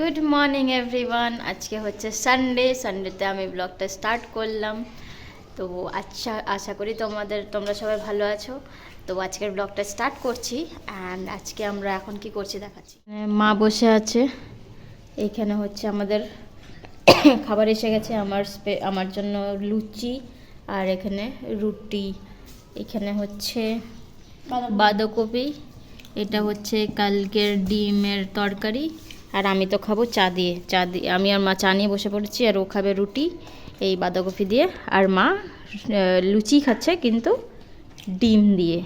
Good morning everyone আজকে হচ্ছে Sunday সানডেতে আমি ব্লগটা স্টার্ট করলাম। তো আচ্ছা আশা করি তোমাদের তোমরা সবাই ভালো আছো। তো আজকের ব্লগটা স্টার্ট করছি অ্যান্ড আজকে আমরা এখন কি করছি দেখাচ্ছি। মা বসে আছে। এইখানে হচ্ছে আমাদের খাবার এসে গেছে আমার স্পে- আমার জন্য লুচি আর এখানে রুটি। এখানে হচ্ছে বাঁধাকপি। এটা হচ্ছে কালকের ডিমের তরকারি। আর আমি তো খাব চা দিয়ে। চা দিয়ে আমি আর মা চা নিয়ে বসে পড়েছি আর ও খাবে রুটি, এই বাঁধাকপি দিয়ে। আর মা লুচি খাচ্ছে কিন্তু ডিম দিয়ে।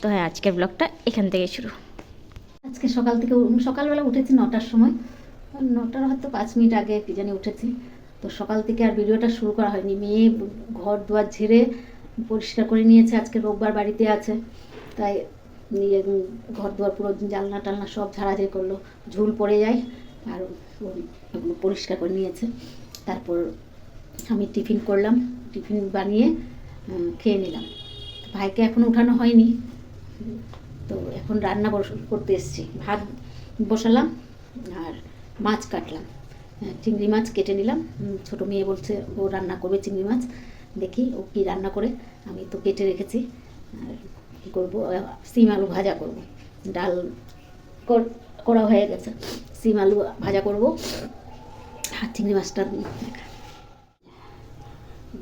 তো হ্যাঁ আজকের ব্লগটা এখান থেকে শুরু। আজকে সকাল থেকে সকালবেলা উঠেছি নটার সময়। নটার হয়তো পাঁচ মিনিট আগে কি জানি উঠেছি। তো সকাল থেকে আর ভিডিওটা শুরু করা হয়নি। মেয়ে ঘর দুয়ার ঝেড়ে পরিষ্কার করে নিয়েছে। আজকে রোববার বাড়িতে আছে। তাই নিয়ে ঘর দুয়ার পুরো জানলা টালনা সব ঝাড়াঝাড়ি করল। ঝুল পড়ে যায় আর ওগুলো পরিষ্কার করে নিয়েছে। তারপর আমি টিফিন করলাম টিফিন বানিয়ে খেয়ে নিলাম। ভাইকে এখন উঠানো হয়নি। তো এখন রান্না করতে এসেছি। ভাত বসালাম আর মাছ কাটলাম। হ্যাঁ, চিংড়ি মাছ কেটে নিলাম। ছোট মেয়ে বলছে ও রান্না করবে চিংড়ি মাছ। দেখি ও কি রান্না করে। আমি তো কেটে রেখেছি। আর কী করব? সিম আলু ভাজা করব। ডাল করা হয়ে গেছে। সিম আলু ভাজা করব। আর চিংড়ি মাছটা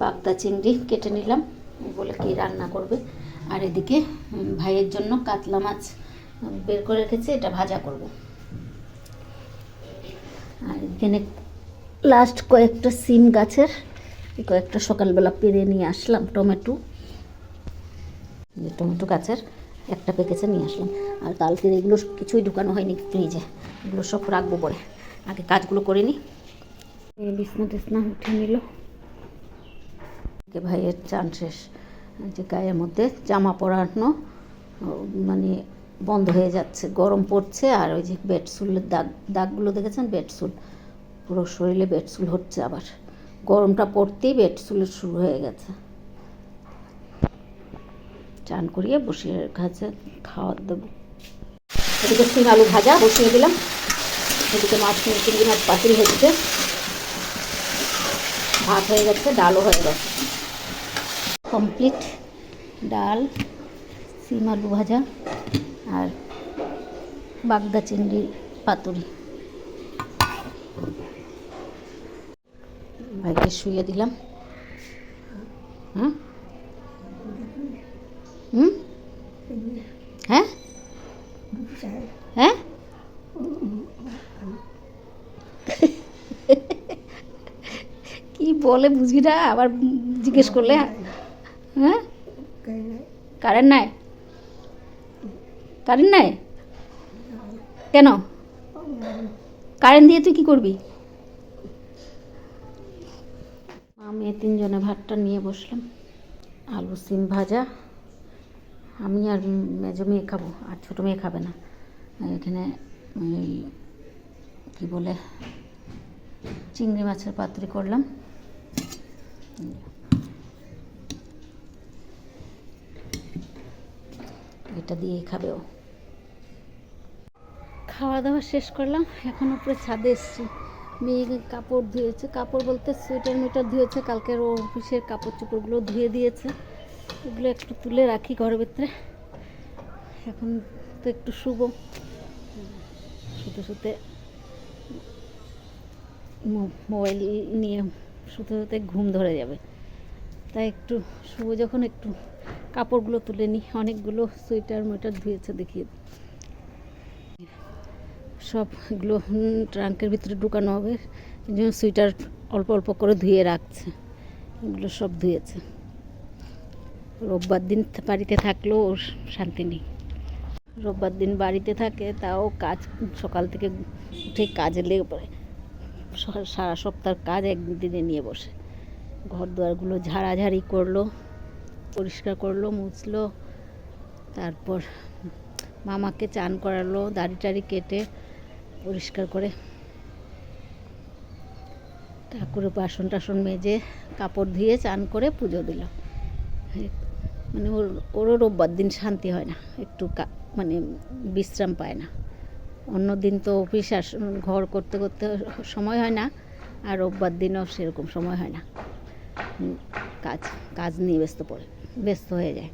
বাগদা চিংড়ি কেটে নিলাম। বলে কি রান্না করবে? আর এদিকে ভাইয়ের জন্য কাতলা মাছ বের করে রেখেছি। এটা ভাজা করব। আর এখানে লাস্ট কয়েকটা সিম গাছের, কয়েকটা সকালবেলা পেরে নিয়ে আসলাম টমেটো। এই টমেটো গাছের একটা পেকেছে, নিয়ে আসলাম। আর কালকের এগুলো কিছুই ঢুকানো হয়নি ফ্রিজে। এগুলো সব রাখব পরে। আগে কাজগুলো করে নিই বিছনা টিছনা উঠে নিল। ভাইয়ের চান শেষ। যে গায়ের মধ্যে জামা পরানো মানে বন্ধ হয়ে যাচ্ছে, গরম পড়ছে। আর ওই যে বেডসুলের দাগ, দাগগুলো দেখেছেন? বেডসুল পুরো শরীরে বেডসুল হচ্ছে আবার। গরমটা পড়তেই বেডসুলের শুরু হয়ে গেছে। চান করিয়ে বসিয়ে কাছে খাওয়ার দেবো। এদিকে সিম আলু ভাজা বসিয়ে দিলাম। এদিকে মাছ চিংড়ি মাছ পাতুরি হচ্ছে। ভাত হয়ে গেছে, ডালও হয়ে গেছে। কমপ্লিট ডাল সিম আলু ভাজা আর বাগদা চিংড়ি পাতুরি। ভাইকে শুয়ে দিলাম। হ্যাঁ হুম? হ্যাঁ? হ্যাঁ? কি বলে বুঝি না আবার জিজ্ঞেস করলে? হ্যাঁ? কারেন্ট নাই? কারেন্ট নাই? কেন? কারেন্ট দিয়ে তুই কি করবি? আমি তিনজনে ভাতটা নিয়ে বসলাম। আলু, সিম ভাজা। আমি আর মেজো মেয়ে খাব, আর ছোটো মেয়ে খাবে না। এখানে ওই কী বলে, চিংড়ি মাছের পাতুরি করলাম। এটা খাবে ও। খাওয়া দাওয়া শেষ করলাম, এখন উপরে ছাদে এসেছি। মেয়ে কাপড় ধুয়েছে, কাপড় বলতে সোয়েটার মিটার ধুয়েছে, কালকের অফিসের কাপড় চোপড়গুলো ধুয়ে দিয়েছে। এগুলো একটু তুলে রাখি ঘরের ভিতরে। এখন তো একটু শুভ শুতে শুতে মোবাইল নিয়ে শুতে শুতে ঘুম ধরে যাবে। তাই একটু শুভ যখন একটু। কাপড়গুলো তুলে নিই। অনেকগুলো সোয়েটার মোয়েটার ধুয়েছে দেখিয়ে। সবগুলো ট্রাঙ্কের ভিতরে ঢুকানো হবে। এই সোয়েটার অল্প অল্প করে ধুয়ে রাখছে। এগুলো সব ধুয়েছে। রোববার দিন বাড়িতে থাকলেও ওর শান্তি নেই। রোববার দিন বাড়িতে থাকে, তাও কাজ সকাল থেকে উঠে কাজে লেগে পড়ে। সারা সপ্তাহের কাজ একদিনে নিয়ে বসে। ঘর দুয়ারগুলো ঝাড়াঝাড়ি করল, পরিষ্কার করল, মুছলো, তারপর মামাকে চান করালো, দাড়ি টাড়ি কেটে পরিষ্কার করে ঠাকুরের বাসন টাসন মেজে কাপড় ধুয়ে চান করে পুজো দিল। মানে ওর, ওরও রোববার দিন শান্তি হয় না, একটু মানে বিশ্রাম পায় না। অন্য দিন তো অফিস আস, ঘর করতে করতে সময় হয় না, আর রোববার দিনও সেরকম সময় হয় না। কাজ কাজ নিয়ে ব্যস্ত পড়ে, ব্যস্ত হয়ে যায়।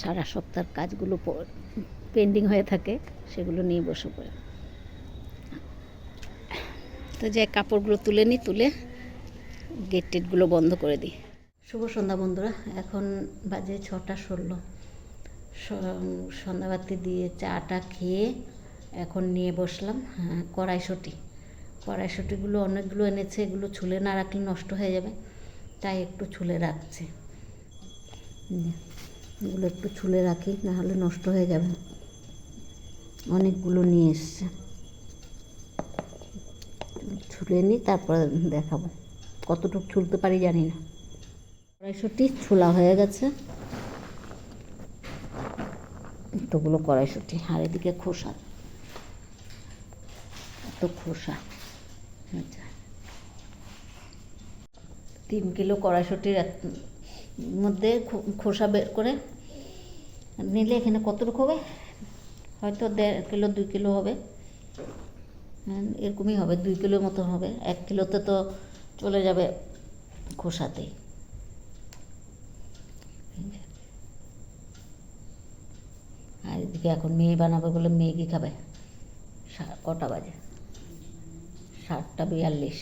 সারা সপ্তাহের কাজগুলো পেন্ডিং হয়ে থাকে, সেগুলো নিয়ে বসে পড়ে। তো যে কাপড়গুলো তুলে নিই তুলে গেট টেটগুলো বন্ধ করে দিই। শুভ সন্ধ্যা বন্ধুরা এখন বাজে ছটা ষোলো। সন্ধ্যাবাতি দিয়ে চাটা খেয়ে এখন নিয়ে বসলাম হ্যাঁ, কড়াইশুঁটি। কড়াইশুঁটিগুলো অনেকগুলো এনেছে এগুলো ছুলে না রাখলে নষ্ট হয়ে যাবে তাই একটু ছুলে রাখছি। এগুলো একটু ছুলে রাখি নাহলে নষ্ট হয়ে যাবে। অনেকগুলো নিয়ে এসছে। ছুলে নিই তারপরে দেখাবো। কতটুকু ছুলতে পারি জানি না। কড়াইশুঁটি ছোলা হয়ে গেছে। এতগুলো কড়াইশুঁটি আর এদিকে খোসা। এত খোসা। আচ্ছা। তিন কিলো কড়াইশুঁটির মধ্যে খোসা বের করে নিলে এখানে কতটুকু হবে? হয়তো দেড় কিলো দুই কিলো হবে। হ্যাঁ, এরকমই হবে দুই কিলোর মতো হবে। এক কিলোতে তো চলে যাবে খোসাতেই। এদিকে এখন মেয়ে বানাবে বলে মেয়েকে খাবে? কটা বাজে? সাতটা বিয়াল্লিশ।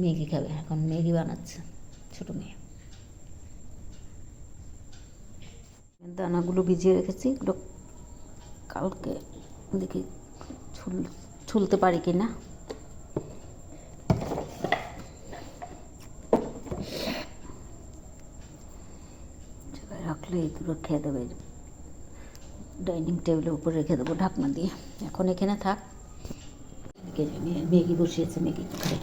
ম্যাগি খাবে? এখন ম্যাগি বানাচ্ছে? ছোটো মেয়ে। দানাগুলো ভিজিয়ে রেখেছি। এগুলো কালকে দেখি ছুল, ছুলতে পারি কি না। রাখলে এগুলো খেয়ে দেবে। ডাইনিং টেবিলের উপর রেখে দেবো ঢাকনা দিয়ে। এখন এখানে থাক। মেগি বসিয়েছে ম্যাগি খাবে